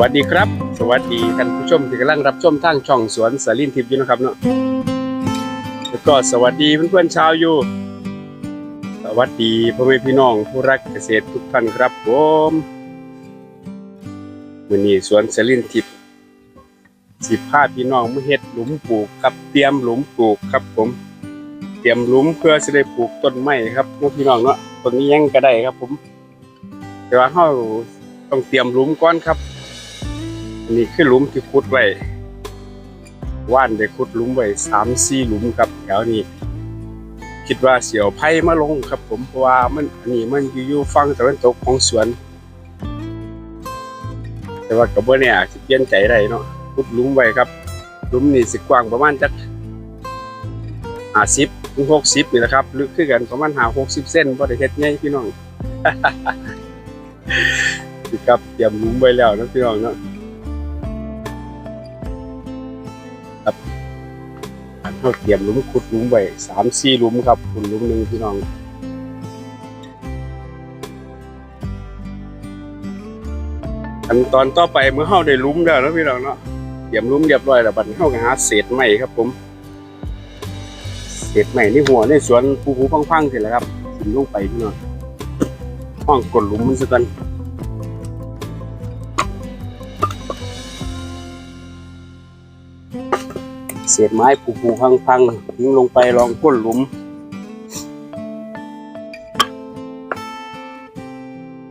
วัสดีครับ สวัสดีท่านผู้ชมที่กำลังรับชมทางช่องสวนสาลินทิพย์อยู่นะครับเนาะแล้วก็สวัสดีเพื่อนๆชาวอยู่ สวัสดีพ่อแม่พี่น้องผู้รักเกษตรทุกท่านครับผมวันนี้สวนสาลินทิพย์สิพาพี่น้องมาเฮ็ดหลุมปลูกครับเตรียมหลุมปลูกครับผม เตรียมหลุมเพื่อจะได้ปลูกต้นไม้ครับพวกพี่น้องเนาะต้นนี้ยังก็ได้ครับผม แต่ว่าเราต้องเตรียมหลุมก่อนครับ นนี้คือหลุมที่ขุดไว้ว่านได้ขุดหลุมไว้สามสี่หลุมครับแถวนี้ คิดว่าเสียวไผ่มาลงครับ ผมเพราะว่ามันอันนี้มันอยู่อยู่ฝั่งตะวันตกของสวน แต่ว่ากับเบ่เนี่ยสิเปลี่ยนใจได้เนาะขุดหลุมไว้ครับหลุมนี่สิกว้างประมาณจักห้าสิบถึงหกสิบนี่แหละครับลึกขึ้นกันประมาณห้าหกสิบเส้นพอได้เฮ็ดใหญ่พี่น้องสิครับเตรียมหลุมไว้แล้วนะพี่น้องเนาะ เราเตรียมหลุมขุดหลุมไว้สามสี่หลุมครับขุดหลุมหนึ่งพี่น้องขั้นตอนต่อไปเมื่อเฮาได้หลุมแล้วนะพี่น้องเนาะเตรียมหลุมเรียบร้อยแล้วบัดนี้เฮาก็หาเศษไม้ครับ ผมเศษไม้ในหัวในสวนภูหูพังๆเสร็จแล้วครับขึ้นลงไปพี่น้องห้องกดหลุมมันซะกัน เศษไม้ผุๆพังๆทิ้งลงไปลองก้นหลุม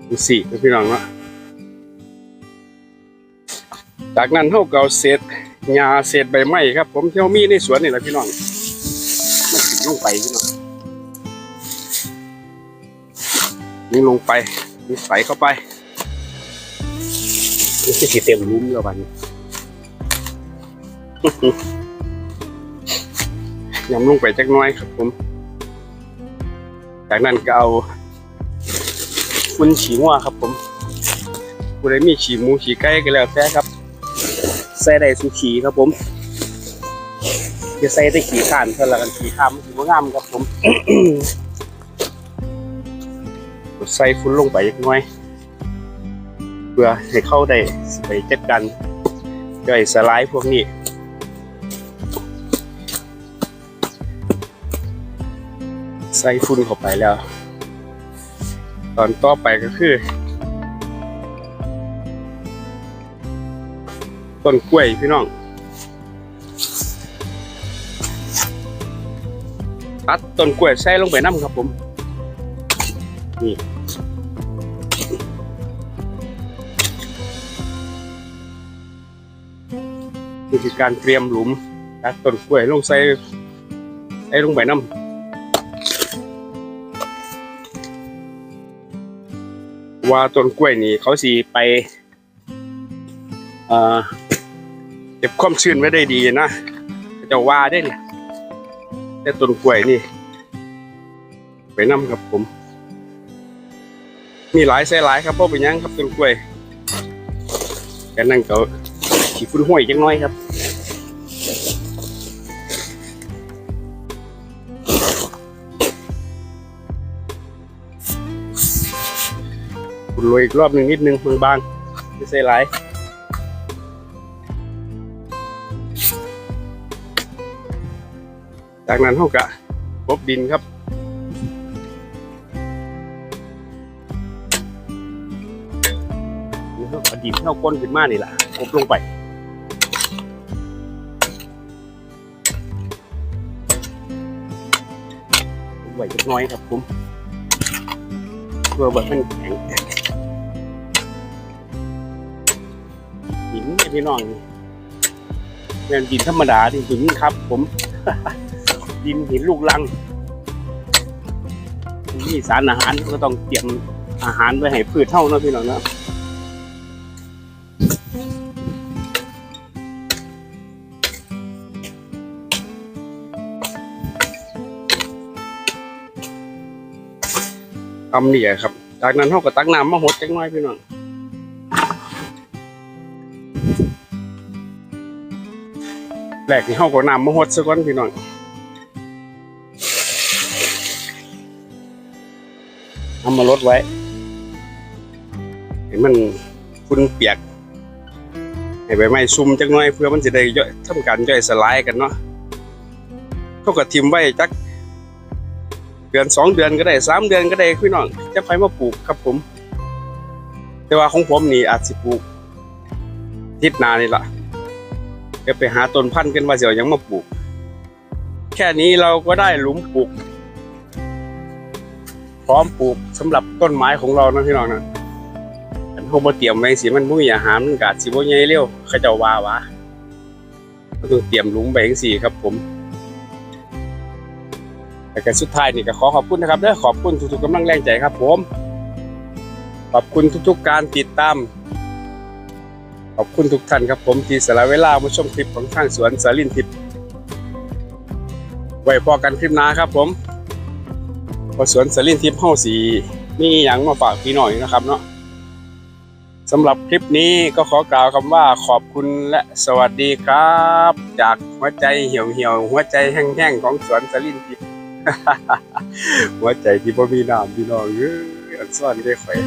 ดูสิพี่น้องเนาะจากนั้นเท่าเก่าเศษหญ้าเศษใบไม้ครับ ผมเที่เขามีในสวนนี่แหละพี่น้องมาทิ้งลงไปพี่น้องทิ้งลงไปนี่ใส่เข้าไปนี่สิเต็มลุมแล้วบัดนี้ ยำลงไปจักน้อยครับผม จากนั้นก็เอาฟุ้นฉีงัวครับผมผู้ใดมีฉีหมูฉีไก่ก็แล้วแต่ครับ ใส่ได้สุขีครับผมจะใส่ได้ขี่ข้านเท่าละกันขี่ข้ามมันถือว่างามครับผมใส่ฟุ้นลงไปจักน้อย เพื่อให้เข้าได้ไปจัดการย่อยสลายพวกนี้ ใส่ฝุ่นเข้าไปแล้ว ตอนต่อไปก็คือ ต้นกล้วยพี่น้อง ตัดต้นกล้วยใส่ลงไปน้ำครับผม นี่นี่คือการเตรียมหลุมตัดต้นกล้วยลงใส่ใส่ลงไปน้ำ ว่าต้นกล้วยนี่เขาสีไปเอ่อเก็บความชื้นไว้ได้ดีนะจะว่าได้เนี่ยแต่ต้นกล้วยนี่ ไปนํกับผม มีหลายไส้หลายครับเพราะเป็นยังครับต้นกล้วยกันนั่งเขาขี้ฟุ้นห้วยจังน้อยครับ โรยอีกรอบหนึ่งนิดนึงบางๆไม่ใส่หลายจากนั้นเขากะกบดินครับเขาเอาดินเข้าก้นขึ้นมานี่แหละกบลงไปไหวเล็กน้อยครับผมเพื่อแบบมันแข็ง พี่น้องนี่เป็นดินธรรมดาดินหินครับ ผม ดินหินลูกลังนี่สารอาหารก็ต้องเตรียมอาหารไว้ให้พืชเท่านะพี่น้องนะทำเนี่ยครับ จากนั้นเขาก็ตักน้ำมาหดจังน้อยพี่น้อง แรกที่เฮาก็นำมาหดซะก่อนพี่น้องเอามาลดไว้ให้มันฝุ่นเปียกให้ใบไม้ซุ่มจักหน่อยเพื่อมันจะได้ย่อยทำการย่อยสลายกันเนาะเขาก็ทิมไว้จักเดือนสองเดือนก็ได้สามเดือนก็ได้พี่น้องจะค่อยมาปลูกครับผม แต่ว่าของผมนี่อาจสิปลูกทิศนานี่ละ จะไปหาต้นพันธุ์กันว่าจะเอาหยังมาปลูก แค่นี้เราก็ได้หลุมปลูก พร้อมปลูกสำหรับต้นไม้ของเรานะพี่น้องนะอันเขาเตรียมไว้สิมันบ่มีอาหารมันกาจสิบ่ใหญ่เร็วเขาเจ้าวาว่าก็ต้องเตรียมหลุมไว้จังซี่ครับผมแต่ก็สุดท้ายนี่ก็ขอขอบคุณนะครับเด้อขอบคุณทุกๆกำลังแรงใจครับผม ขอบคุณทุกๆการติดตาม ขอบคุณทุกท่านครับผมที่สละเวลามาชมคลิปของทางสวนสาลินทิพย์ไว้พอกันคลิปหน้าครับผมพอสวนสลินทิพย์เฮาสีมีหยังมาฝากพี่หน้อยนะครับเนาะสำหรับคลิปนี้ก็ขอกล่าวคำว่าขอบคุณและสวัสดีครับ จากหัวใจเหี่ยวเหี่ยวหัวใจแห้งๆของสวนสลินทิพย์หัวใจที่บ่มีน้ำพี่น้องเอ้ยอันซ่อนได้ข่อย